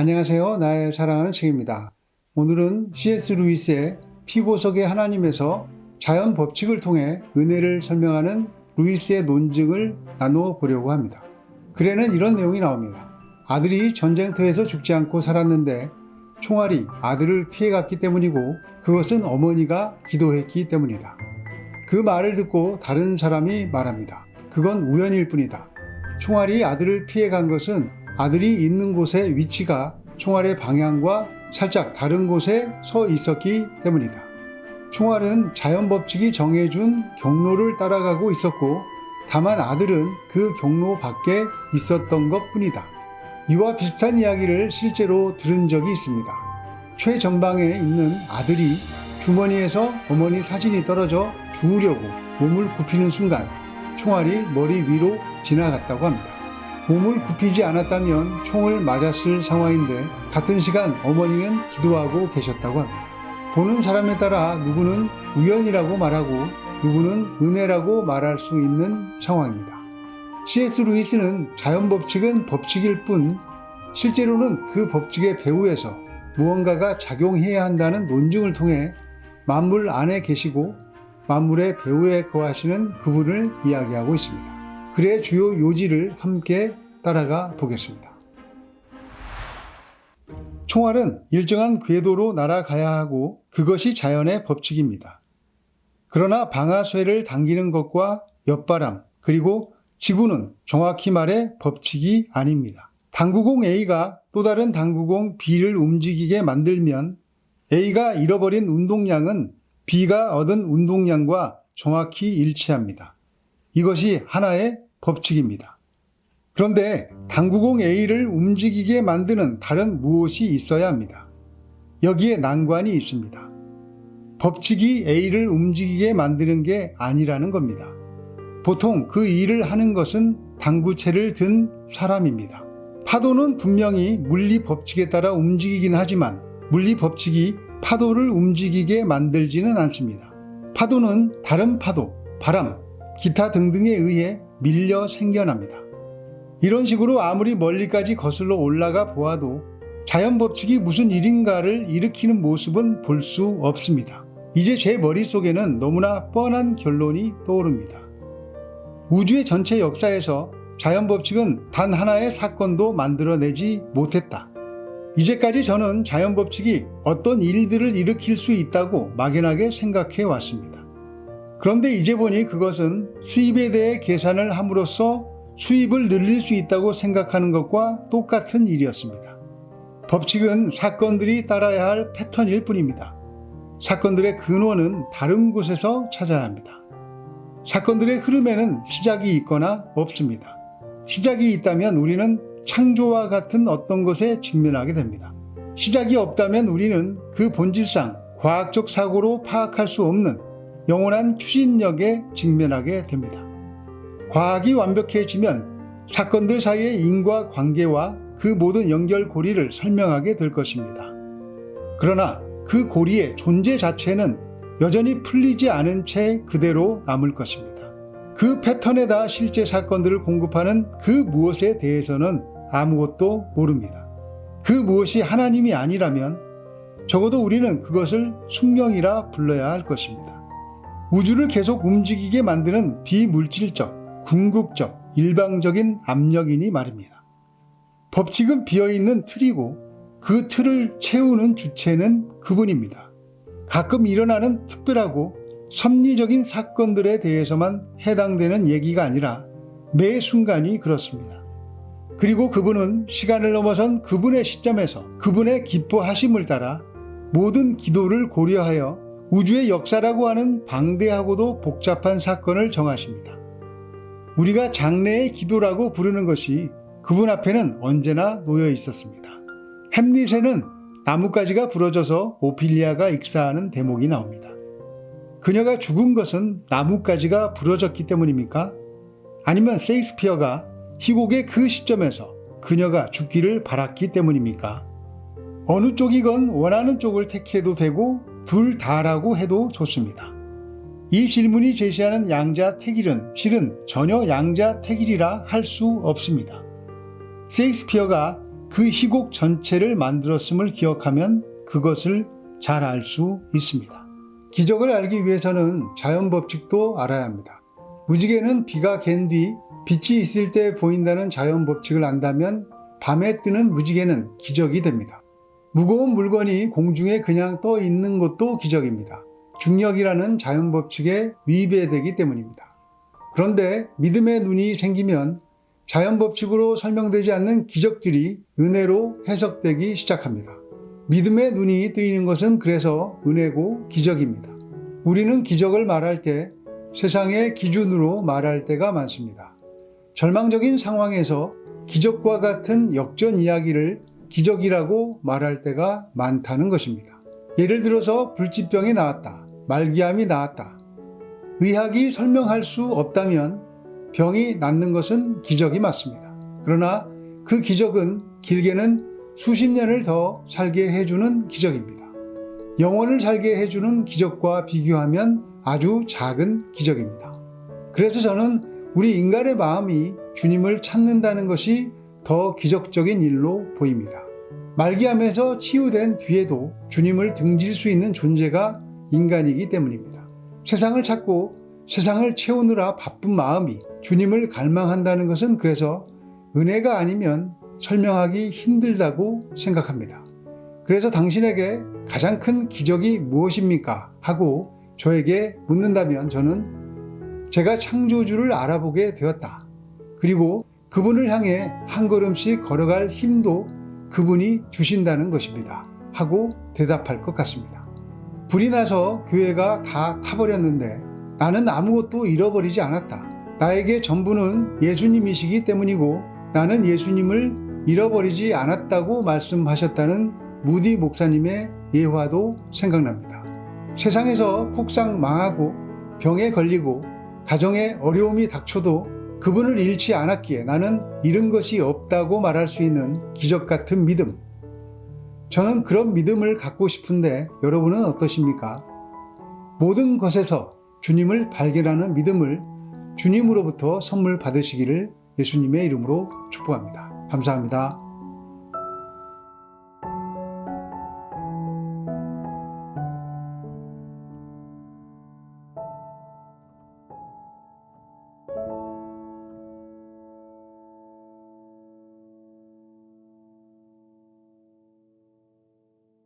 안녕하세요. 나의 사랑하는 책입니다. 오늘은 C.S. 루이스의 피고석의 하나님에서 자연 법칙을 통해 은혜를 설명하는 루이스의 논증을 나누어 보려고 합니다. 글에는 이런 내용이 나옵니다. 아들이 전쟁터에서 죽지 않고 살았는데 총알이 아들을 피해갔기 때문이고 그것은 어머니가 기도했기 때문이다. 그 말을 듣고 다른 사람이 말합니다. 그건 우연일 뿐이다. 총알이 아들을 피해간 것은 아들이 있는 곳의 위치가 총알의 방향과 살짝 다른 곳에 서 있었기 때문이다. 총알은 자연 법칙이 정해준 경로를 따라가고 있었고, 다만 아들은 그 경로 밖에 있었던 것 뿐이다. 이와 비슷한 이야기를 실제로 들은 적이 있습니다. 최전방에 있는 아들이 주머니에서 어머니 사진이 떨어져 주우려고 몸을 굽히는 순간 총알이 머리 위로 지나갔다고 합니다. 몸을 굽히지 않았다면 총을 맞았을 상황인데 같은 시간 어머니는 기도하고 계셨다고 합니다. 보는 사람에 따라 누구는 우연이라고 말하고 누구는 은혜라고 말할 수 있는 상황입니다. C.S. 루이스는 자연 법칙은 법칙일 뿐 실제로는 그 법칙의 배후에서 무언가가 작용해야 한다는 논증을 통해 만물 안에 계시고 만물의 배후에 거하시는 그분을 이야기하고 있습니다. 글의 주요 요지를 함께 따라가 보겠습니다. 총알은 일정한 궤도로 날아가야 하고 그것이 자연의 법칙입니다. 그러나 방아쇠를 당기는 것과 옆바람 그리고 지구는 정확히 말해 법칙이 아닙니다. 당구공 A가 또 다른 당구공 B를 움직이게 만들면 A가 잃어버린 운동량은 B가 얻은 운동량과 정확히 일치합니다. 이것이 하나의 법칙입니다. 그런데 당구공 A를 움직이게 만드는 다른 무엇이 있어야 합니다. 여기에 난관이 있습니다. 법칙이 A를 움직이게 만드는 게 아니라는 겁니다. 보통 그 일을 하는 것은 당구채를 든 사람입니다. 파도는 분명히 물리 법칙에 따라 움직이긴 하지만 물리 법칙이 파도를 움직이게 만들지는 않습니다. 파도는 다른 파도, 바람, 기타 등등에 의해 밀려 생겨납니다. 이런 식으로 아무리 멀리까지 거슬러 올라가 보아도 자연 법칙이 무슨 일인가를 일으키는 모습은 볼 수 없습니다. 이제 제 머릿속에는 너무나 뻔한 결론이 떠오릅니다. 우주의 전체 역사에서 자연 법칙은 단 하나의 사건도 만들어내지 못했다. 이제까지 저는 자연 법칙이 어떤 일들을 일으킬 수 있다고 막연하게 생각해 왔습니다. 그런데 이제 보니 그것은 수입에 대해 계산을 함으로써 수입을 늘릴 수 있다고 생각하는 것과 똑같은 일이었습니다. 법칙은 사건들이 따라야 할 패턴일 뿐입니다. 사건들의 근원은 다른 곳에서 찾아야 합니다. 사건들의 흐름에는 시작이 있거나 없습니다. 시작이 있다면 우리는 창조와 같은 어떤 것에 직면하게 됩니다. 시작이 없다면 우리는 그 본질상 과학적 사고로 파악할 수 없는 영원한 추진력에 직면하게 됩니다. 과학이 완벽해지면 사건들 사이의 인과 관계와 그 모든 연결고리를 설명하게 될 것입니다. 그러나 그 고리의 존재 자체는 여전히 풀리지 않은 채 그대로 남을 것입니다. 그 패턴에다 실제 사건들을 공급하는 그 무엇에 대해서는 아무것도 모릅니다. 그 무엇이 하나님이 아니라면 적어도 우리는 그것을 숙명이라 불러야 할 것입니다. 우주를 계속 움직이게 만드는 비물질적, 궁극적, 일방적인 압력이니 말입니다. 법칙은 비어있는 틀이고 그 틀을 채우는 주체는 그분입니다. 가끔 일어나는 특별하고 섭리적인 사건들에 대해서만 해당되는 얘기가 아니라 매 순간이 그렇습니다. 그리고 그분은 시간을 넘어선 그분의 시점에서 그분의 기뻐하심을 따라 모든 기도를 고려하여 우주의 역사라고 하는 방대하고도 복잡한 사건을 정하십니다. 우리가 장래의 기도라고 부르는 것이 그분 앞에는 언제나 놓여 있었습니다. 햄릿에는 나뭇가지가 부러져서 오피리아가 익사하는 대목이 나옵니다. 그녀가 죽은 것은 나뭇가지가 부러졌기 때문입니까? 아니면 세익스피어가 희곡의 그 시점에서 그녀가 죽기를 바랐기 때문입니까? 어느 쪽이건 원하는 쪽을 택해도 되고 둘 다라고 해도 좋습니다. 이 질문이 제시하는 양자택일은 실은 전혀 양자택일이라 할 수 없습니다. 세익스피어가 그 희곡 전체를 만들었음을 기억하면 그것을 잘 알 수 있습니다. 기적을 알기 위해서는 자연 법칙도 알아야 합니다. 무지개는 비가 갠 뒤 빛이 있을 때 보인다는 자연 법칙을 안다면 밤에 뜨는 무지개는 기적이 됩니다. 무거운 물건이 공중에 그냥 떠 있는 것도 기적입니다. 중력이라는 자연 법칙에 위배되기 때문입니다. 그런데 믿음의 눈이 생기면 자연 법칙으로 설명되지 않는 기적들이 은혜로 해석되기 시작합니다. 믿음의 눈이 뜨이는 것은 그래서 은혜고 기적입니다. 우리는 기적을 말할 때 세상의 기준으로 말할 때가 많습니다. 절망적인 상황에서 기적과 같은 역전 이야기를 기적이라고 말할 때가 많다는 것입니다. 예를 들어서 불치병이 나왔다. 말기암이 나왔다. 의학이 설명할 수 없다면 병이 낫는 것은 기적이 맞습니다. 그러나 그 기적은 길게는 수십 년을 더 살게 해주는 기적입니다. 영혼을 살게 해주는 기적과 비교하면 아주 작은 기적입니다. 그래서 저는 우리 인간의 마음이 주님을 찾는다는 것이 더 기적적인 일로 보입니다. 말기암에서 치유된 뒤에도 주님을 등질 수 있는 존재가 인간이기 때문입니다. 세상을 찾고 세상을 채우느라 바쁜 마음이 주님을 갈망한다는 것은 그래서 은혜가 아니면 설명하기 힘들다고 생각합니다. 그래서 당신에게 가장 큰 기적이 무엇입니까? 하고 저에게 묻는다면 저는 제가 창조주를 알아보게 되었다. 그리고 그분을 향해 한 걸음씩 걸어갈 힘도 그분이 주신다는 것입니다. 하고 대답할 것 같습니다. 불이 나서 교회가 다 타버렸는데 나는 아무것도 잃어버리지 않았다. 나에게 전부는 예수님이시기 때문이고 나는 예수님을 잃어버리지 않았다고 말씀하셨다는 무디 목사님의 예화도 생각납니다. 세상에서 폭삭 망하고 병에 걸리고 가정에 어려움이 닥쳐도 그분을 잃지 않았기에 나는 잃은 것이 없다고 말할 수 있는 기적 같은 믿음. 저는 그런 믿음을 갖고 싶은데 여러분은 어떠십니까? 모든 것에서 주님을 발견하는 믿음을 주님으로부터 선물 받으시기를 예수님의 이름으로 축복합니다. 감사합니다.